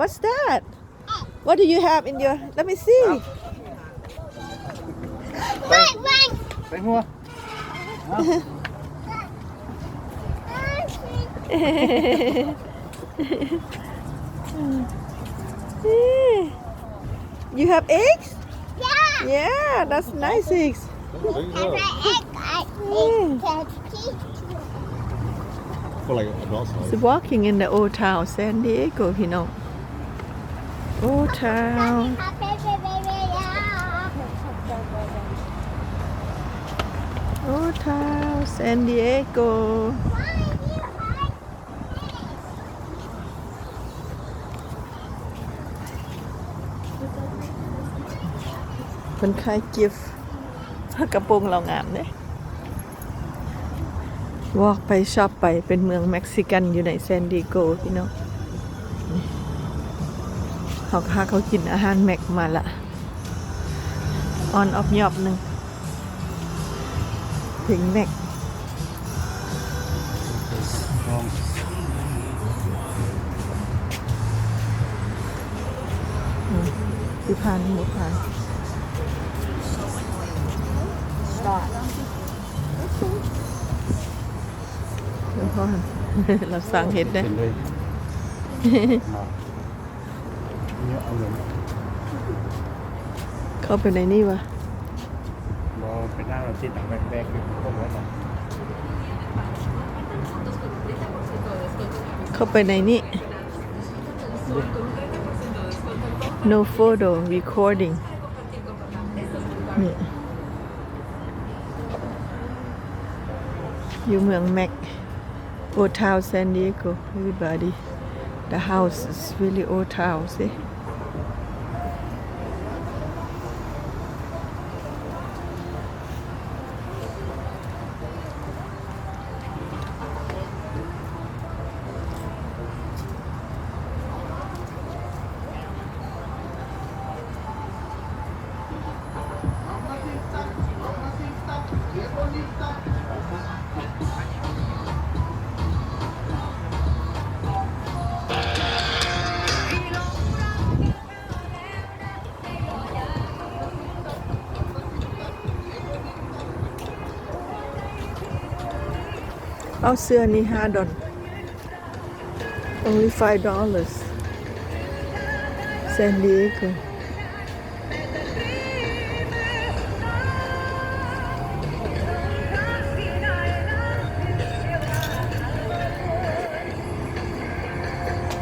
what's that what do you have in your let me see ไปไปหัว you have eggs Yeah. yeah that's nice eggs And I egg, I Mm. eat the cheese. For like adult size. So walking in the old town San Diego พี่น้อง old town Happy baby, yeah. old town San Diego คนขายกิฟต์กระโปรงเรางามเนี่ยวอกไปชอบไปเป็นเมืองเม็กซิกันอยู่ในแซนดิเอโกพี่น้อง เขาพาเขากินอาหารแม็กมาละออนออฟยอบหนึ่งถึงแม็ก Um, คือพานหมูพานเดี๋ยวพ่อเราสั่งเห็ดได้ เป็นเลยมาเนี่ยเอาเลยเข้าไปในนี่วะบอเป็นหน้าเราติดหนังแบกๆอยู่พวกนั้นน่ะเข้าไปในนี่ no photo recording นี่อยู่เมืองแม็ก old town San Diego everybody the house is really old town see เอาเสื้อนี่ห้าดอล only five dollars San Diego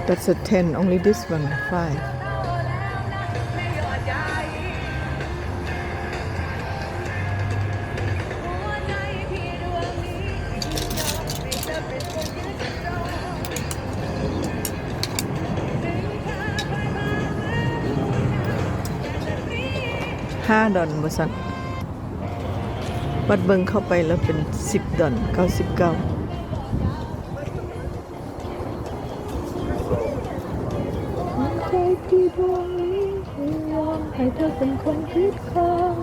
That's a 10, only this one, 5. ห้าดอนบสันวัดเบิงเข้าไปแล้วเป็นสิบดอนเก้าสิบเก้าใจที่ดวงนี้ยอมให้เธอเป็นคนคิดของ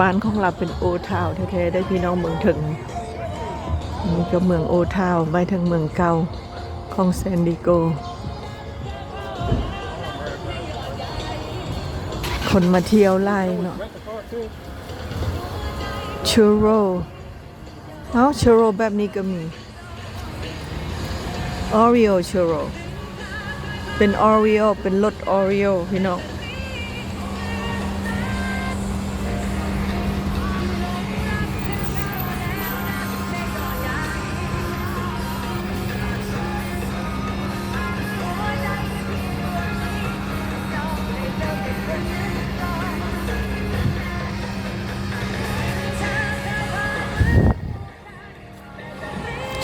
บ้านของเราเป็นโอทาวน์แท้ๆได้พี่น้องเมืองถึง นี่ก็เมืองโอทาวไปทางเมืองเก่าของแซนดิโก คนมาเที่ยวไล่เนาะชูโรเอ้าชูโรแบบนี้ก็มีออริโอชูโรเป็นออริโอเป็นรสออริโอพี่น้อง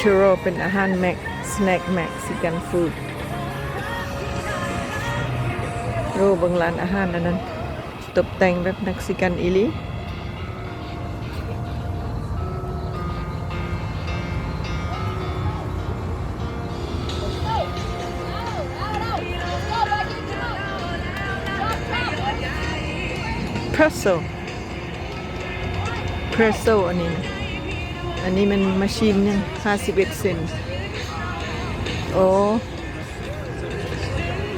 ชูโรเป็นอาหารแม็กสแน็คแม็กซิกันฟู้ดโรบางร้านอาหารอันนั้น ตกแต่งแบบเม็กซิกันอีหลี pretzel เพรสโซอันนี้นะ อันนี้มันมาชีนยัง51เซนโอ้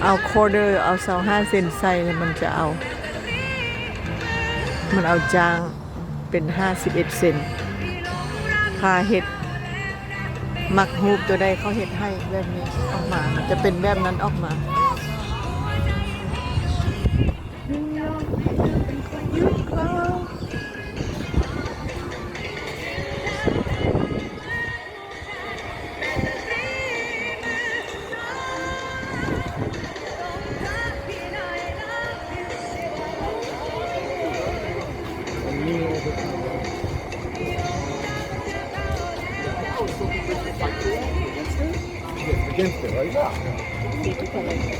เอาคอร์เดอร์เอาเสาห้าเซนใส่แล้วมันจะเอา มันเอาจางเป็น51เซนค่าเห็ดมักฮูบตัวใดเขาเห็ดให้แบบนี้ออกมามันจะเป็นแบบนั้นออกมา Okay.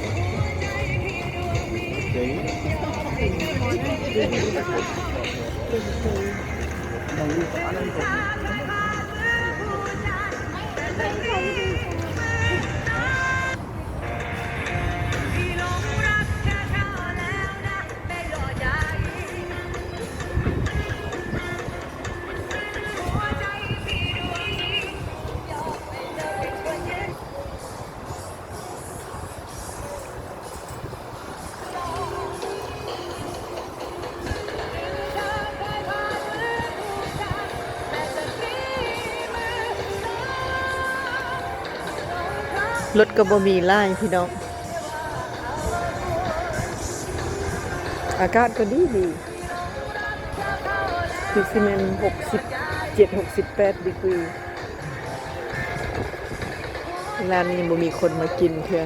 รถก็บ่มีไล่พี่น้อง อากาศก็ดีดีคือซีเมนหกสิบเจ็ดหกสิบแปดดีกรีร้านนี้บ่มีคนมากินเพื่อ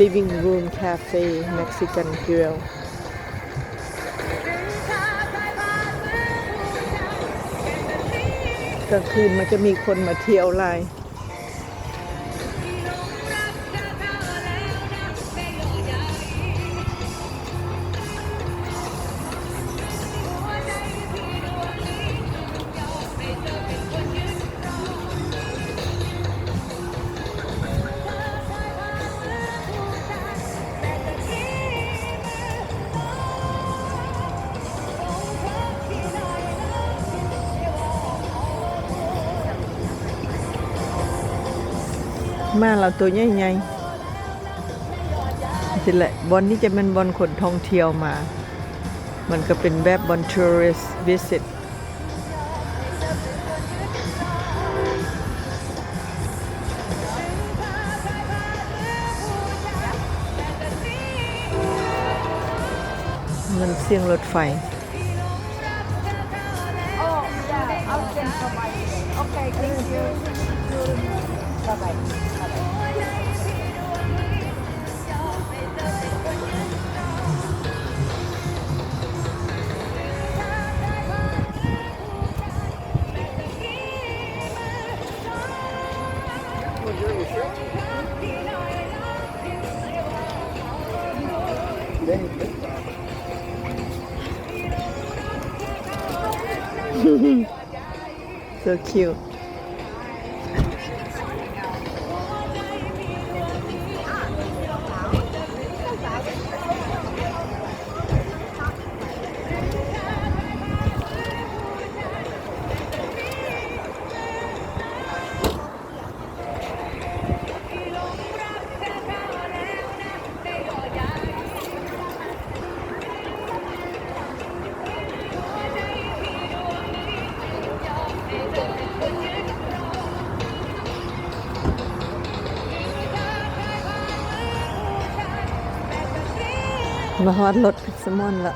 living room cafe Mexican grill กลางคืนมันจะมีคนมาเที่ยวไลาย มาเราตัวใหญ่ๆนี่แหละบอลนี้จะเป็นบอลขนท่องเที่ยวมา มันก็เป็นแบบบอล tourist visit มันเสียงรถไฟ バイバイバイバイ嗯哼，so cute。 มาฮอดรถพิสมอนละ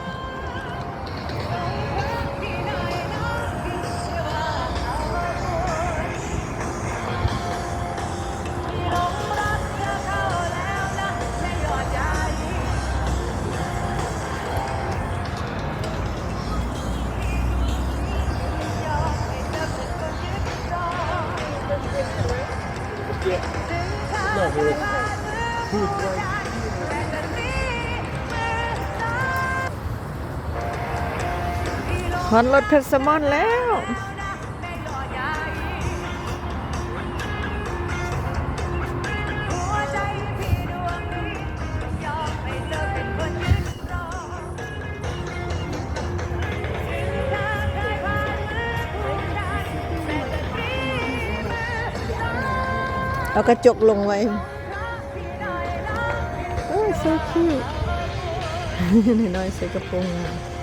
ฮอนรถเพชรสมอนแล้ว เอากระจกลงไว้โอ้ย so cute น้อยใส่กระโปรงอะ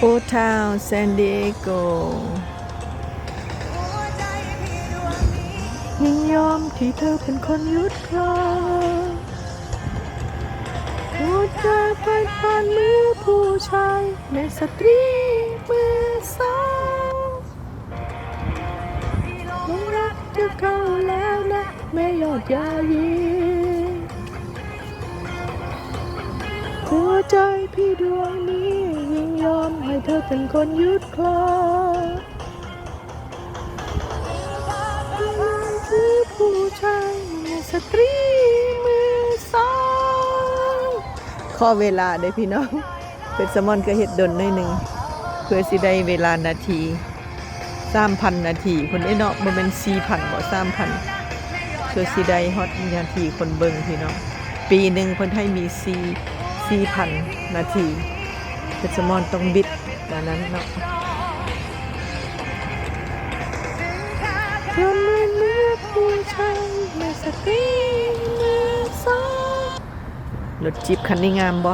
โอทาวแซนดิเอโกยินยอมที่เธอเป็นคนยุดรอหัวใจไปผ่านมือผู้ชายในสตรีมือสาวลงรักเธอเข้าแล้วนะแม่ยอดยายี ธอเป็นคนยุดคลอคือผู้ชายสตรีมือสองข้อเวลาเด้พี่น้อง เป็นสมอนก็เฮ็ดดนหน่อยหนึ่ง เพื่อสิได้เวลานาทีสามพันนาทีคนไอ้เนาะบ่แม่นสี่พันบ่สามพันเพื่อสิได้ฮอตนาทีคนเบิ่งพี่น้อง ปีหนึ่งคนไทยมีสี่สี่พันนาทีเป็นสมอนต้องบิด แบบนั้นเนาะจนมือมือผู้ชายในสตรีมือสองรถจิบคันนี้งามบ่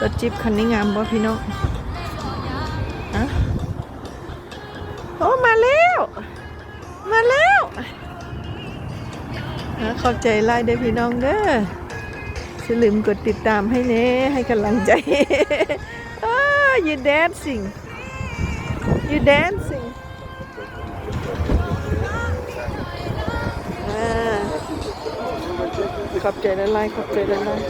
รถจิบคันนี้งามบ่พี่น้องอะโอ้มาแล้ว มาแล้วอะขอบใจไล่เด้พี่น้องเด้ออย่าลืมกดติดตามให้เน่ให้กำลังใจ อ้า you dancing you dancing อ่าขอบใจละลายขอบใจละลาย